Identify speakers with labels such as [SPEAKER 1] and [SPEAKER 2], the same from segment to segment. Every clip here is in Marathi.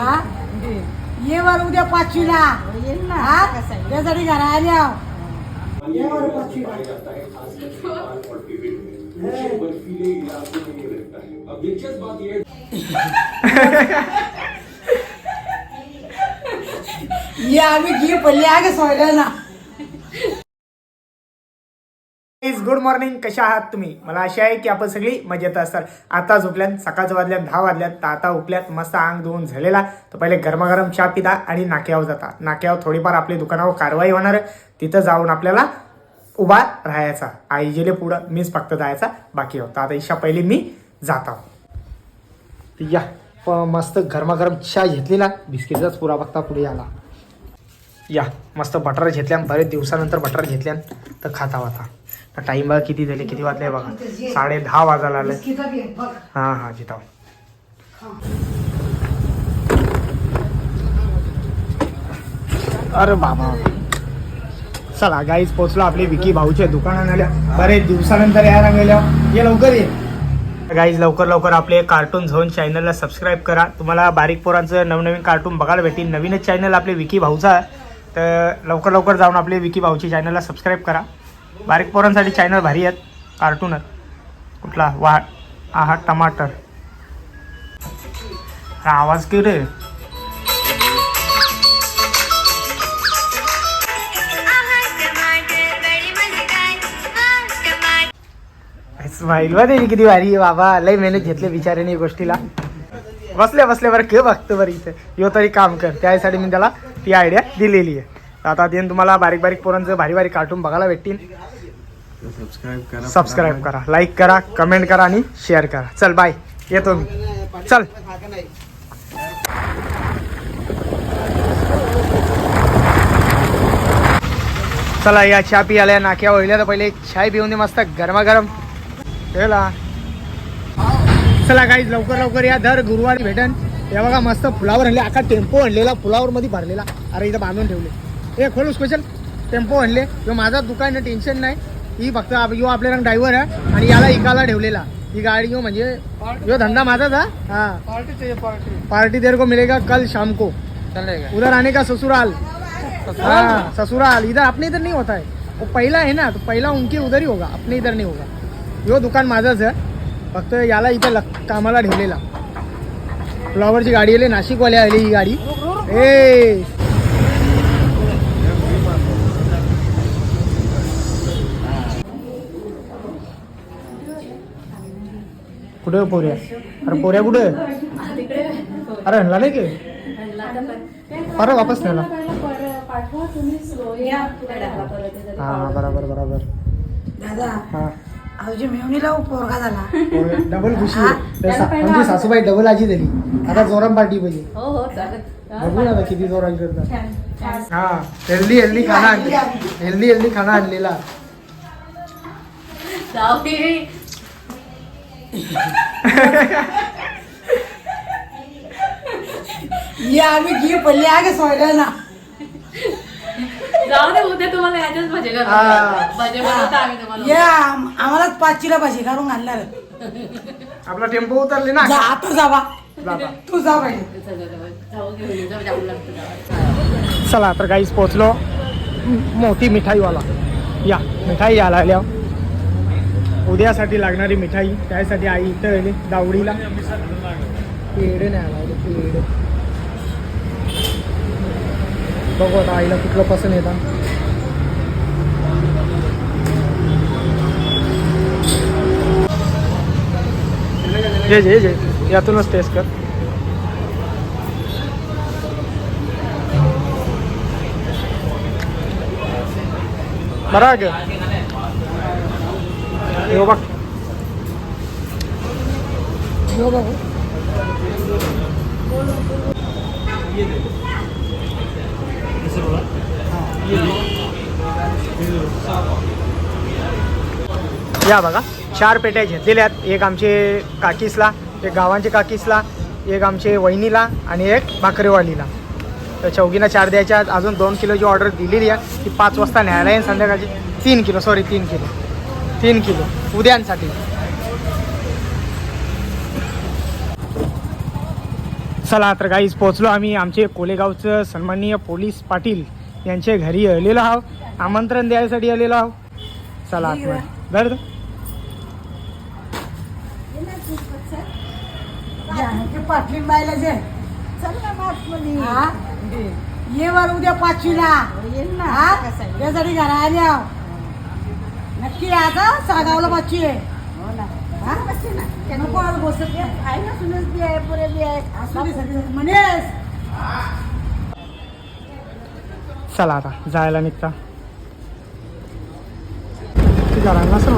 [SPEAKER 1] हा? ये वर उद्या पाचवीला
[SPEAKER 2] येईल ना
[SPEAKER 1] हा? त्यासाठी घरा आल्या ये वर पाचवीला
[SPEAKER 3] ये
[SPEAKER 1] आम्ही घे पडली आगे सोयला ना
[SPEAKER 4] गुड मॉर्निंग कशा आहात तुम्ही? मला आशा आहे की आपण सगळी मजेत असाल. आता झोपल्यात सकाळचं वाजल्यात दहा वाजल्यात तर आता उठल्यात मस्त अंग धुवून झालेला. तर पहिले गरमागरम चहा पिता आणि नाक्यावर जाता. नाक्यावर थोडीफार आपली दुकानावर कारवाई होणार तिथं जाऊन आपल्याला उभा राहायचा. आई पुढं मीच फक्त जायचा बाकी होता. आता इशा पहिले मी जात आहो. या प मस्त गरमागरम चहा घेतलेला. बिस्किटचाच पुरा बघता पुढे आला. या मस्त बटर घेतल्या बरेच दिवसानंतर बटर घेतल्या तर खाता वाता तर टाईम बघा किती झाले किती वाजले बघा. साडे दहा वाजायला आले. हां हां जिताव अरे बाबा. चला गाईच पोचलो आपले विकी भाऊच्या दुकानात आल्या. बरेच दिवसानंतर यायला गेल्या ये लवकर ये. गाईज लवकर लवकर आपले कार्टून झोन चॅनलला सबस्क्राईब करा. तुम्हाला बारीक पोरांचं नवनवीन कार्टून बघायला भेटेल नवीनच चॅनल आपले विकी भाऊचा आहे. तर लवकर लवकर जाऊन आपले विकी भाऊची चॅनलला सबस्क्राईब करा. बारीक पोरांसाठी चॅनल भारी आहेत कार्टून आहेत. कुठला? वा आहा टमाटर. हा, आवाज की रे स्माईल वा त्याची किती भारी आहे बाबा. लय मेहनत घेतले बिचाऱ्याने या गोष्टीला. बसल्या बसल्या बरं के बघतो बरं इथे. यो तरी काम कर. त्यासाठी मी त्याला ती आयडिया दिलेली आहे. आता ते तुम्हाला बारीक बारीक पोरांचं भारी भारी कार्टून बघायला भेटतील.
[SPEAKER 3] सबस्क्राईब करा
[SPEAKER 4] सबस्क्राईब करा लाईक करा कमेंट करा आणि शेअर करा. चल बाय येतो मी. चल. चला या चहा पी आल्या नाक्या वळल्या तर पहिले चाय पिऊन दे मस्त गरमागरम. चला. चला काही लवकर लवकर या. दर गुरुवारी भेटन. हे बघा मस्त फुलावर आणले. आका टेम्पो आणलेला फुलावर मध्ये भरलेला. अरे इथं बांधून ठेवले. हे खोलू स्पेशल टेम्पो आणले. किंवा माझा दुकान टेन्शन नाही. ही फक्त आप- यो आपल्या ड्रायव्हर आहे आणि याला इकाला ठेवलेला. ही गाडी यो म्हणजे यो धंदा माझाच हा? हा. पार्टी देर को मिलेगा कल शाम को. उधर आने का ससुराल. हाँ ससुराल. इधर अपने इधर नहीं होता है. वो पहला है ना तो पहला उनके उधर ही होगा. अपने इधर नहीं होगा. यो दुकान माझाच आहे फक्त याला इथं कामाला ठेवलेला. फ्लॉवरची गाडी आली नाशिकवाल्या आली ही गाडी. ए! कुठे हो पोऱ्या? अरे पोऱ्या कुठे? अरे हणला नाही की? परत वापस नेला हा बरोबर बरोबर.
[SPEAKER 1] दादा
[SPEAKER 4] हा.
[SPEAKER 1] अवजी मेवणीला पोरगा झाला.
[SPEAKER 4] डबल खुशी आमची सासूबाई डबल आजी झाली. आता जोराम पार्टी पाहिजे.
[SPEAKER 2] हो हो
[SPEAKER 4] बघू ना किती जोरात करतात. हा हेल्दी हेल्दी खाना आणली हेल्दी हेल्दी खाना आणलेला.
[SPEAKER 2] जाऊ
[SPEAKER 1] ये आम्ही घी पडली आगे सोयला ना.
[SPEAKER 2] जाऊ दे उद्या तुम्हाला याच्याच भजे करू. भजे बनवता आम्ही तुम्हाला.
[SPEAKER 1] ये आम- आम्हालाच पाचवीला भाजी घालून घालणार
[SPEAKER 4] आपला टेम्पो उतरले ना.
[SPEAKER 1] जा आता जावा. तू जा पाहिजे
[SPEAKER 2] जाऊ घेऊन ये, जाऊ, जाऊ लागतं जाऊ.
[SPEAKER 4] चला तर काहीच पोचलो म- मोठी मिठाईवाला. या मिठाई यायला आल्या उद्यासाठी लागणारी मिठाई त्यासाठी आई इथं आली दावडीला. पेढे नाही आला पेढे. बघू आता आईला कुठलं पसंत येतं जे जे जे यातूनच टेस्ट कर. बरं आहे का? हे बघ
[SPEAKER 1] हो.
[SPEAKER 4] या बघा चार पेट्या घेतलेल्या आहेत एक आमचे काकीसला एक गावांचे काकीसला एक आमचे वहिनीला आणि एक भाकरेवालीला. तर चौघीला चार द्यायच्या. अजून दोन किलोची ऑर्डर दिलेली आहे. ती पाच वाजता न्यायला येईल संध्याकाळची. तीन किलो सॉरी तीन किलो. तीन किलो उद्यांसाठी. चला तर काहीच पोहोचलो आम्ही आमचे कोलेगावचं सन्माननीय पोलीस पाटील यांच्या घरी आलेलो आहोत. आमंत्रण द्यायसाठी आलेलो आहोत. चला आतमध्ये दर्द
[SPEAKER 1] पाटली बायला जे. हा? ये वर उद्या पाचवीला. हा? त्यासाठी घरा आली आहो. नक्की आता सागावला पाचवी आहे. हा? नको आज बसत म्हणेस
[SPEAKER 4] चला आता जायला निघता. घरांना असं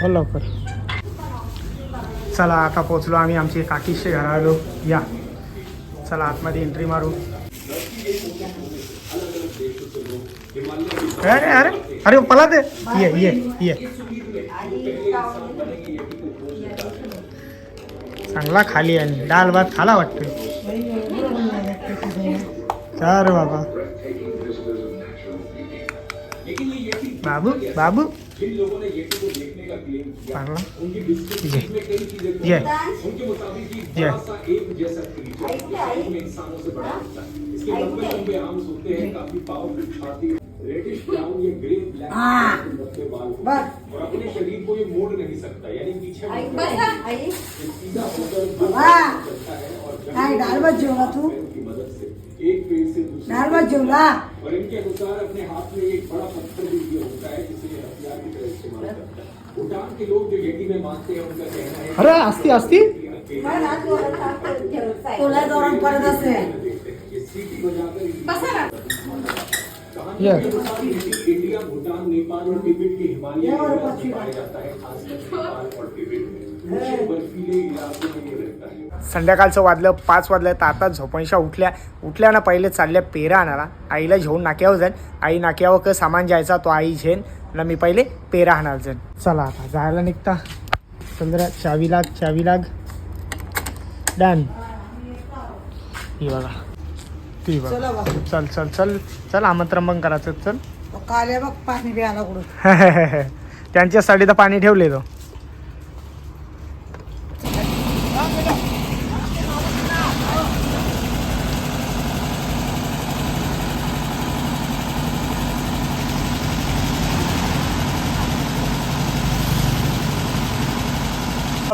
[SPEAKER 4] हो लवकर. चला आता पोचलो आम्ही आमची काकीशे घरा आलो या. चला आतमध्ये एंट्री मारू. अरे अरे अरे पला दे ये ये ये. चांगला खाली आहे. डाल भात खाला वाटतोय. चार बाबा. बाबू बाबू. चांगला ये ये। ये।
[SPEAKER 3] रेडिश ब्राउन ये। ग्रे ब्लैक
[SPEAKER 1] हाँ।
[SPEAKER 3] लंबे बाल होते
[SPEAKER 1] बस।
[SPEAKER 3] हैं। और अपने शरीर को ये मोड़ नहीं सकता यानी पीछे मुड़ता है। ये सीधा होकर
[SPEAKER 1] वाह।
[SPEAKER 3] चलता है और
[SPEAKER 1] काय डाळ भात जेवला तू।
[SPEAKER 3] पैर की मदद से एक पेड़ से दूसरे
[SPEAKER 1] डाळ भात जेवला
[SPEAKER 3] और इनके अनुसार अपने हाथ में एक बड़ा पत्थर भी ये होता है भूटान के लोग जो यकी में मानते हैं उनका कहना है
[SPEAKER 4] अरे असती असती
[SPEAKER 3] कि अकेले
[SPEAKER 1] तुला दौरान पडत असते
[SPEAKER 3] देखते हैं ये सीटी बजाकर
[SPEAKER 4] ये।
[SPEAKER 3] इंडिया भूटान नेपाल और तिब्बत के हिमालय
[SPEAKER 1] ये और
[SPEAKER 3] इलाके
[SPEAKER 1] पक्षी
[SPEAKER 3] में पाया जाता है खासकर नेपाल और तिब्बत में।
[SPEAKER 4] संध्याकाळचं वाजलं पाच वाजलं तर आता झोपणशा उठल्या. उठल्या ना पहिले चालल्या पेरा आणायला. आईला घेऊन नाक्यावर जाईन. आई नाक्यावर क सामान जायचा तो आई झेन ना मी पहिले पेरा आणायला जाईन. चला आता जायला निघता. चंद्रा चावी लाग चावी लाग. डन ही बघा. ती बघा. चल चल चल चल आमंत्रण पण करायचं चल.
[SPEAKER 1] काले बघ पाणी प्यायला कुठं?
[SPEAKER 4] त्यांच्यासाठी तर पाणी ठेवले तो.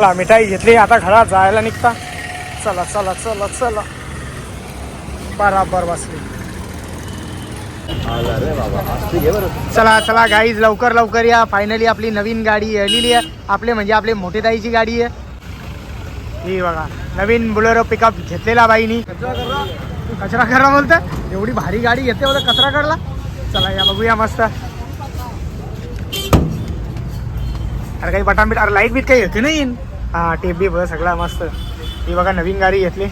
[SPEAKER 4] चला मिठाई घेतली आता घरात जायला निघता. चला चला चला चला. बराबर बसली. चला चला गाईज लवकर लवकर या. फायनली आपली नवीन गाडी आलेली आहे. आपले म्हणजे आपले मोठे ताईची गाडी आहे. ही बघा नवीन बुलेरो पिकअप घेतलेला बाईनी. कचरा करा बोलतं एवढी भारी गाडी घेते बोलत कचरा करला चला या बघूया मस्त. अरे काही बटाम बीट अरे लाइट बीट काही येते नाही. हा टेप बी बघ सगळा मस्त. ही बघा नवीन गाडी घेतली.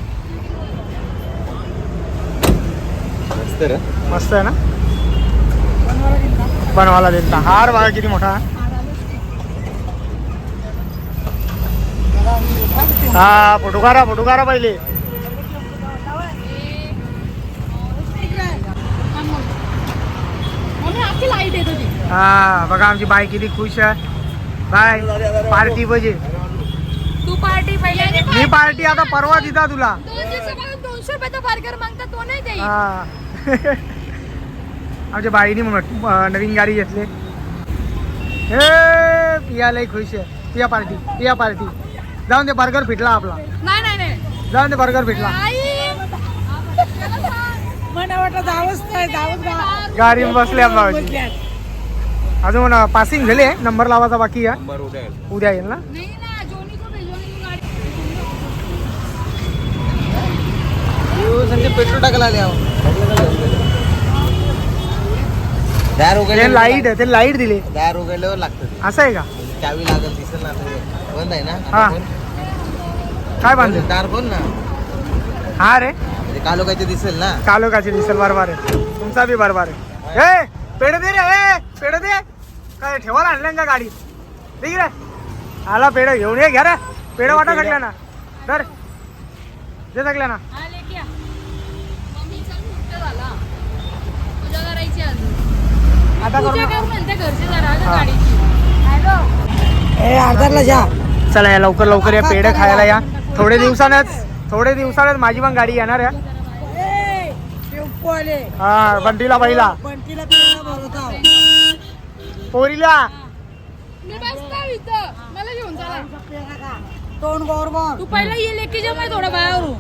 [SPEAKER 4] मस्त आहे ना? बनवायला देत. हार बघा किती मोठा हा. फोटो काढा फोटो काढा पहिले. हा बघा आमची बाय किती खुश आहे. बाय. पार्टी पाहिजे.
[SPEAKER 5] तू पार्टी पहिले
[SPEAKER 4] मी पार्टी आता परवा दिता तुला.
[SPEAKER 5] दोन दिवसापासून दोनशे रुपयाचा बर्गर मागता तो नाही देईल.
[SPEAKER 4] हा. आमच्या बाईनी म्हणून अं, नवीन गाडी घेतली. हे पिया लय खुश आहे. पिया पार्टी पिया पार्टी. जाऊन दे बर्गर फिटला आपला.
[SPEAKER 5] नाही नाही नाही.
[SPEAKER 4] जाऊन दे बर्गर फिटला.
[SPEAKER 5] आई. त्याला सांग.
[SPEAKER 1] मला वाटलं जावंच नाही जावंच नाही.
[SPEAKER 4] गाडी बसल्या भाऊजी. अजून पासिंग झाले नंबर लावायचा बाकी आहे. उद्या येईल. ना
[SPEAKER 5] को भेजो नहीं गाड़ी
[SPEAKER 6] पेट्रोल टाकायला आले आहो. दार
[SPEAKER 4] ते
[SPEAKER 6] उघडल्यावर
[SPEAKER 4] लाइट ते लाइट दिले.
[SPEAKER 6] दार उघडल्यावर लागतं.
[SPEAKER 4] असं आहे का?
[SPEAKER 6] चावी लागल दिसेल ना. बंद आहे ना?
[SPEAKER 4] हा. काय बांधले?
[SPEAKER 6] दार बंद ना.
[SPEAKER 4] हा रे.
[SPEAKER 6] ते कालो काय ते दिसेल ना.
[SPEAKER 4] कालोकाची दिसेल बरोबर आहे. तुमचा बी बरोबर आहे. ए पेड दे रे ए पेड दे. काय ठेवायला आणलं का गाडी? ठीक रे. आला पेड घेऊन ये घ्या रे. पेड वाटा टाकल्या ना धर. दे टाकल्या ना
[SPEAKER 5] हा लेके या. मम्मी चल मोठं झाला अजून
[SPEAKER 4] आता करू
[SPEAKER 5] पूजा
[SPEAKER 4] नका.
[SPEAKER 5] कर म्हणते घरची जरा ग
[SPEAKER 4] हा.
[SPEAKER 5] गाडीची
[SPEAKER 1] ए अर्धाला जा
[SPEAKER 4] चला या लवकर लवकर या पेढे खायला या थोडे दिवसानच थोडे दिवसानच माझी पण गाडी येणार आहे
[SPEAKER 1] ए, टेम्पो आले
[SPEAKER 4] हा बंटीला पहिला पोरीला
[SPEAKER 5] मी बसता इथं मला घेऊन चला
[SPEAKER 1] पेढा का तोंड गौरव
[SPEAKER 5] तू पहिला ये लेके थोडं बाहेरून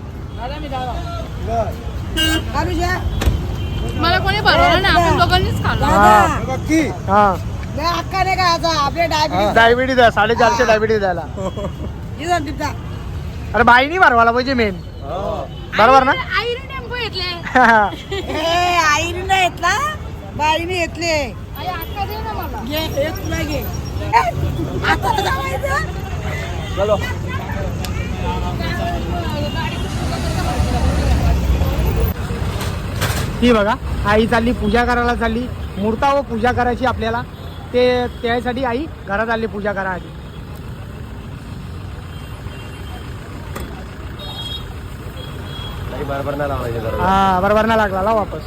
[SPEAKER 5] कोणी भरवलं नाही आपण दोघांनीच खाल्लं.
[SPEAKER 1] दादा.
[SPEAKER 4] हा
[SPEAKER 1] नाही खायचा आपले डायबिटीस
[SPEAKER 4] डायबिटीज आहे साडेचारशे डायबिटीज द्यायला.
[SPEAKER 1] इथं तिथं
[SPEAKER 4] अरे बाईनी भरवायला पाहिजे मेन बरोबर ना?
[SPEAKER 5] आईने टेम्पो घेतले.
[SPEAKER 1] ए आईने नाही येतला बाईने येतले
[SPEAKER 5] आई अक्का दे ना मला.
[SPEAKER 1] घे हे तुला घे. ए, आता जावायचं?
[SPEAKER 4] ही बघा आई चालली पूजा करायला चालली. मूर्ता व पूजा करायची आपल्याला. ते त्यासाठी आई घरात आली पूजा करायची हा बरोबर ना लागला. ला वापस.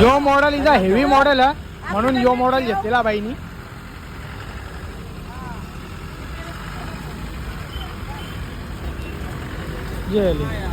[SPEAKER 4] यो मॉडेल इजा हेवी मॉडेल म्हणून यो मॉडेल घेतलेला बाईनी. ये आली.